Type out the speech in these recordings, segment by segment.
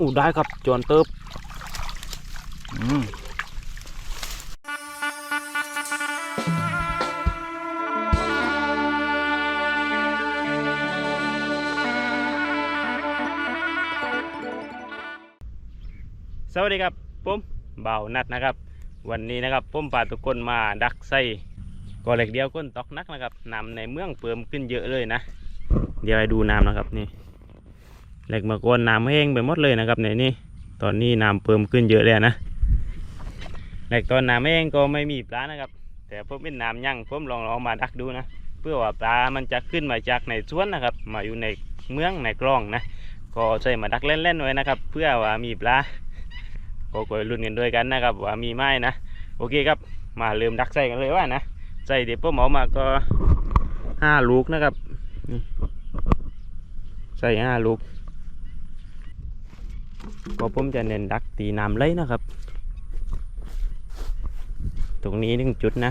อู้ได้ครับจวนเติบอืมสวัสดีครับผมเบานัดนะครับ วันนี้นะครับผมพาทุกคนมาดักไส้ก็เหล็กเดียวก้นตอกนักนะครับน้ำในเมืองเพิ่มขึ้นเยอะเลยนะ เดี๋ยวให้ดูน้ำนะครับนี่ เหลกมื่อก่อนน้ำแห้งไปหมดเลยนะครับในนี่ตอนนี้น้ำเพิ่มขึ้นเยอะเลยนะเหลกตอนน้ำแห้งก็ไม่มีปลานะครับ แต่ผมเป็นน้ำยั่งผมลองลองมาดักดูนะ เพื่อว่าปลามันจะขึ้นมาจากในสวนนะครับ มาอยู่ในเมืองในกลองนะ ก็ใส่มาดักเล่นๆไว้นะครับ เพื่อว่ามีปลาก็คอยลุ้นกันด้วยกันนะครับ ว่ามีไหมนะ โอเคครับ มาเริ่มดักใส่กันเลยว่านะใส่เดี๋ยวผมเอามอมาก็ห้าลูกนะครับใส่ห้าลูก ก็ผมจะเน้นดักตีน้ำไหลนะครับ ตรงนี้หนึ่งจุดนะ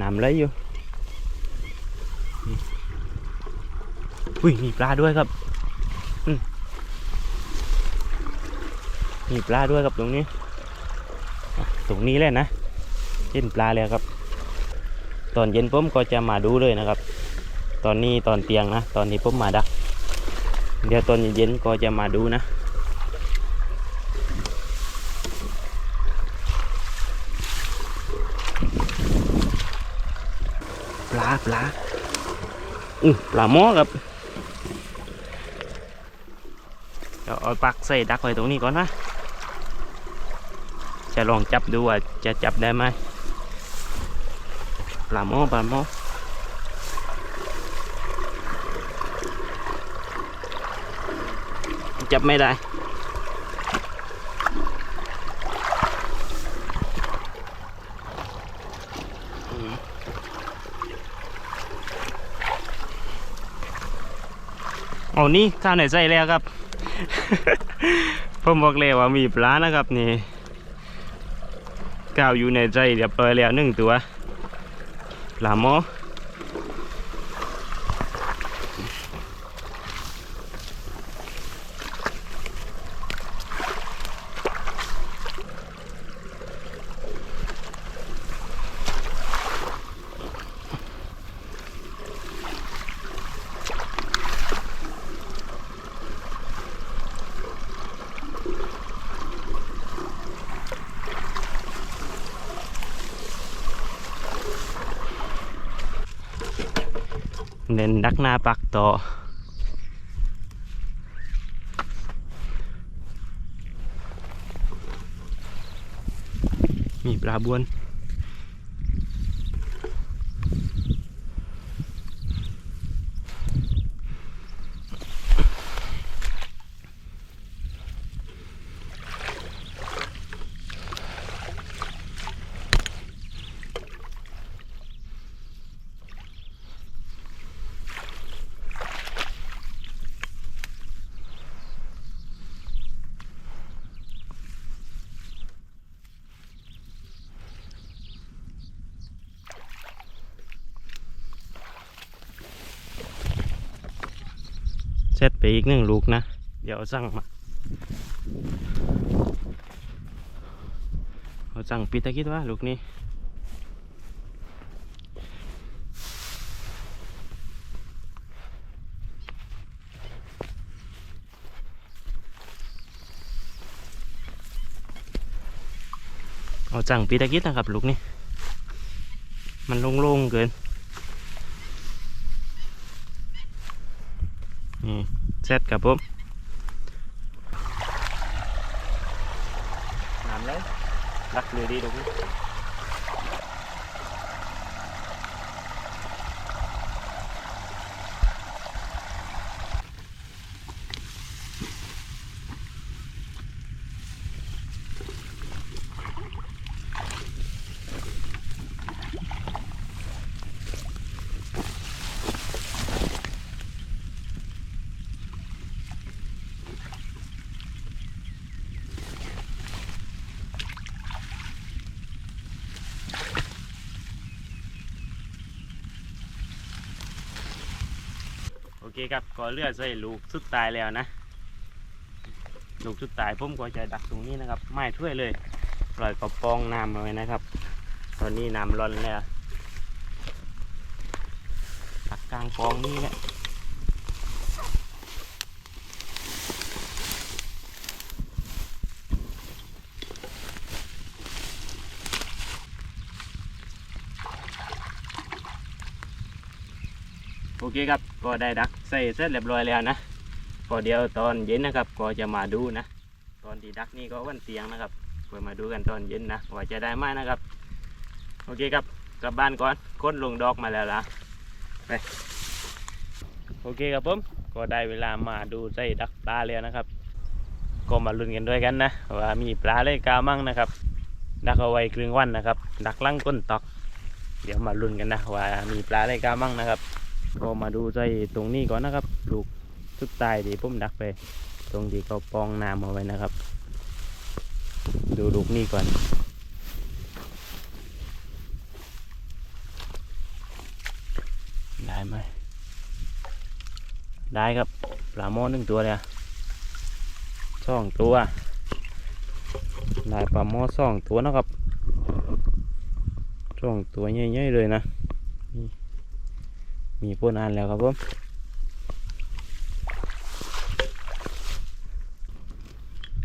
น้ำไหลอยู่อุ้ยมีปลาด้วยครับมีปลาด้วยครับตรงนี้ ตรงนี้เลยนะเห็นปลาแล้วครับ ตอนเย็นผมก็จะมาดูเลยนะครับ ตอนนี้ตอนเตียงนะ ตอนนี้ผมมาดัก เดี๋ยวตอนเย็นๆก็จะมาดูนะ ปลาปลาอือปลาหม้อครับเดี๋ยวเอาปักใส่ดักไว้ตรงนี้ก่อนนะ จะลองจับดูว่าจะจับได้ไหมปลาหม้อปลาหม้อ จับไม่ได้ เอานี่ข้าวไหนใส่แล้วครับ ผมบอกเลยว่ามีปลานะครับนี่ก้าวอยู่ในใจเรียบร้อยแล้วหนึ่งตัวปลาหมอ เน้นดักหน้าปักต่อมีปลาบวน เซตไปอีกหนึ่งลูกนะ เดี๋ยวสั่งมาเอาสั่งปิดตะคิดว่าลูกนี้เอาสั่งปีตะคิดนะครับลูกนี้มันโล่งๆเกิน เซตครับผมน้ำเลยรักเลยดีดู เคครับก็เลือดใส่ลูกสุดตายแล้วนะลูกสุดท้ายผมก็จะดักตรงนี้นะครับ ไม่ช่วยเลย ปล่อยกระปองน้ำเอาไว้นะครับ ตอนนี้น้ำร้อนแล้วดักกลางกองนี่แหละโอเคครับ ก็ได้ดัก ส่เสร็จเรียบร้อยแล้วนะก็เดี๋ยวตอนเย็นนะครับ ก็จะมาดูนะ ตอนที่ดักนี่ก็วันเตียงนะครับก็มาดูกันตอนเย็นนะว่าจะได้ไหมนะครับ โอเคครับกลับบ้านก่อนค้นลงดอกมาแล้วล่ะไปโอเคครับผมก็ได้เวลามาดูใส่ดักปลาแล้วนะครับ ก็มาลุ้นกันด้วยกันนะว่ามีปลาอะไรกามั่งนะครับ ดักเอาไว้ครึ่งวันนะครับ ดักลังก้นตอก เดี๋ยวมาลุ้นกันนะว่ามีปลาอะไรกามั่งนะครับ ก็มาดูใส่ตรงนี้ก่อนนะครับลูกสุดตายที่ผมดักไป ตรงที่เขาปองน้ำเอาไว้นะครับ ดูลูกนี่ก่อนได้ไหมได้ครับปลาโมหนึ่งตัวเลยอะสองตัวได้ปลาโมสองตัวนะครับสองตัวใหญ่ๆเลยนะ มีพ่นอันแล้วครับผม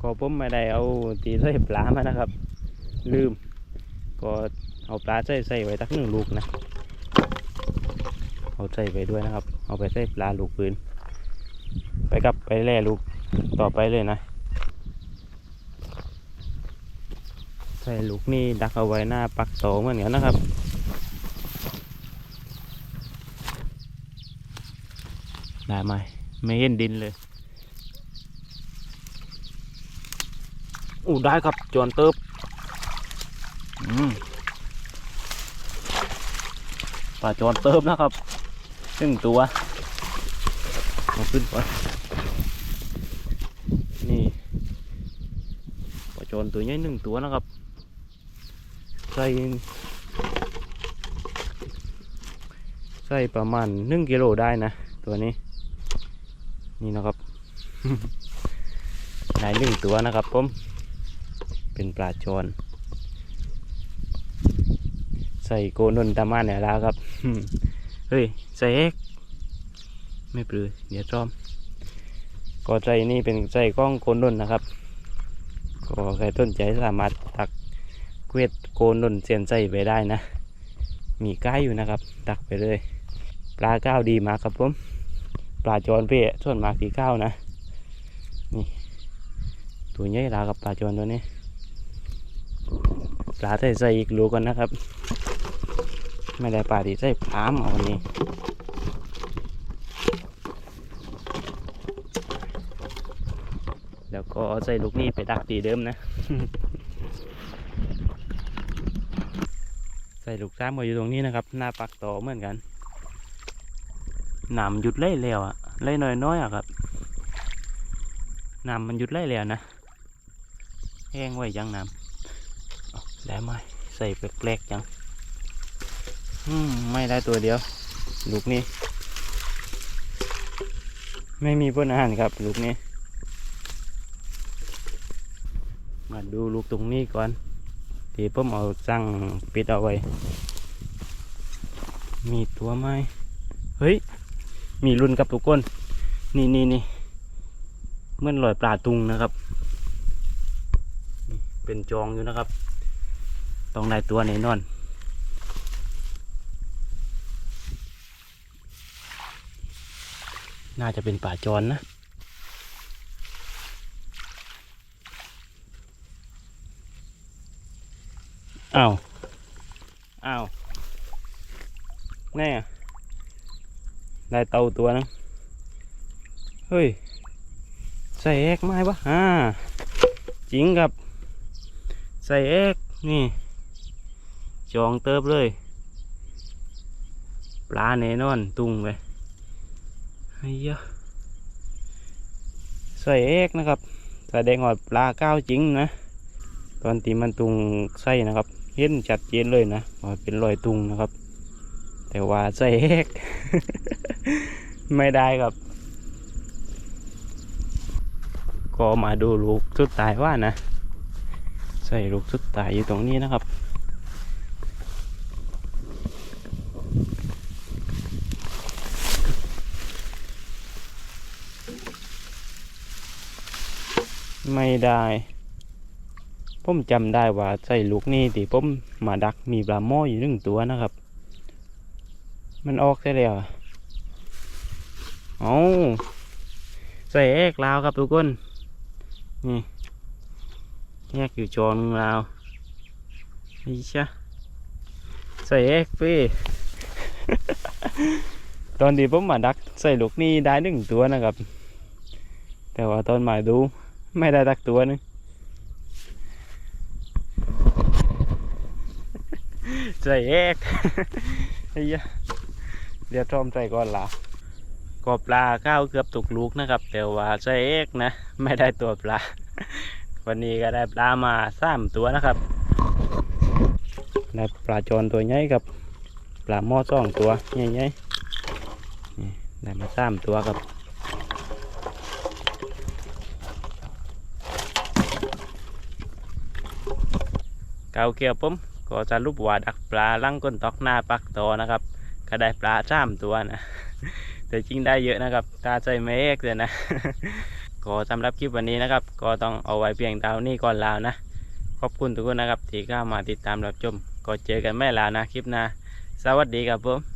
ก็ผมไม่ได้เอาตีใส่ปลามานะครับ ลืม ก็เอาปลาใส่ใส่ไว้ตักหนึ่งลูกนะเอาใส่ไปด้วยนะครับ เอาไปใส่ปลาลูกปืน ไปกับไปแล่ลูกต่อไปเลยนะ ใส่ลูกนี่ดักเอาไว้หน้าปักโตเหมือนกันนะครับ ได้ไหมไม่เห็นดินเลยอู้ได้ครับจวนเติบอืมปลาจวนเติบนะครับหนึ่งตัวเอาขึ้นก่อนนี่ปลาจวนตัวใหญ่หนึ่งตัวนะครับใส่ใส่ประมาณหนึ่งกิโลได้นะ ตัวนี้ นี่นะครับได้หนึ่งตัวนะครับผม เป็นปลาจอนใส่โกนนตามาเนี่ยแล้วครับ เฮ้ย ใส่เอกไม่ปลือเดี๋ยวจอมก็ใจนี่เป็นใจกล้องโกนนนะครับ ก็ใครต้นใจสามารถตักเกวดโกนนเสียนใจไปได้นะ มีก้ายอยู่นะครับ ตักไปเลย ปลาก้าวดีมากครับผม ปลาจอนเป้ส่วนมากที่ก้าวนะนี่ตัวใหญ่ลากับปลาจอนตัวนี้ปลาใส่ใส่อีกรูก่อนนะครับ ไม่ได้ปลาที่ใส่พรามเอาวันนี้แล้วก็ใส่ลูกนี้ไปดักตีเดิมนะใส่ลูกซ้ำมาอยู่ตรงนี้นะครับ หน้าปักต่อเหมือนกัน หนามหยุดไล่แล้วอะไล่น้อยๆอะครับหนามมันหยุดไล่แล้วนะแห้งไว้ยังน้ำได้ไหมใส่แปลกๆจังอืมไม่ได้ตัวเดียว ลูกนี้ ไม่มีพ่นอาหารครับ ลูกนี้ มาดูลูกตรงนี้ก่อนที่ผมเอาสั่งปิดเอาไว้ มีตัวไหมเฮ้ย มีรุ่นกับทุกคน นี่นี่นี่เมื่อนลอยปลาตุงนะครับ เป็นจองอยู่นะครับ ต้องได้ตัวแน่นอนน่าจะเป็นป่าจรนะอ้าว อ้าว แน่ ได้เต่าตัวนึงเฮ้ยใส่แอกไม้ปะอ่าจริงครับ ใส่เอกนี่จองเติบเลย ปลาแน่นอนตุงไปไอ้ยะใส่เอกนะครับแสดงว่าปลาก้าวจริงนะ ตอนตีมันตุงใส่นะครับ เห็นชัดเจนเลยนะว่าเป็นรอยตุงนะครับ แต่ว่าใส่เอกไม่ได้ครับ ก็มาดูลูกสุดท้ายว่านะ ใส่ลูกสุดท้ายอยู่ตรงนี้นะครับ ไม่ได้ผมจำได้ว่าใส่ลูกนี่ที่ผมมาดักมีปลาหม้ออยู่หนึ่งตัวนะครับ มันออกได้แล้วอะเอาใส่เอกลาวครับทุกคน นี่แยกอยู่จอนลาวนี่ชะใส่เอกพี่ตอนที่ผมมาดักใส่ลูกนี่ได้หนึ่งตัวนะครับ แต่ว่าตอนมาดูไม่ได้ดักตัวหนึงใส่เอกไอ้ยะ เดี๋ยวทอมใส่ก่อนละก็ปลาข้าวเกือบตกลูกนะครับ แต่ว่าใส่เอกนะ ไม่ได้ตัวปลา วันนี้ก็ได้ปลามาสามตัวนะครับได้ปลาจอนตัวใหญ่กับปลาหม้อสองตัวใหญ่ๆนี่ได้มาสามตัวครับเกาเกี่ยวผมก็จะรูปว่าดักปลาลังก้นตอกหน้าปักตอนะครับ ก็ได้ปลาจ้ามตัวนะ แต่จริงได้เยอะนะครับตาใจไม่เอกเลยนะ ก็สำหรับคลิปวันนี้นะครับ ก็ต้องเอาไว้เพียงเท่านี้ก่อนแล้วนะ ขอบคุณทุกคนนะครับที่เข้ามาติดตามรับชมก็เจอกันแม่ลาวนะคลิปหน้าสวัสดีครับผม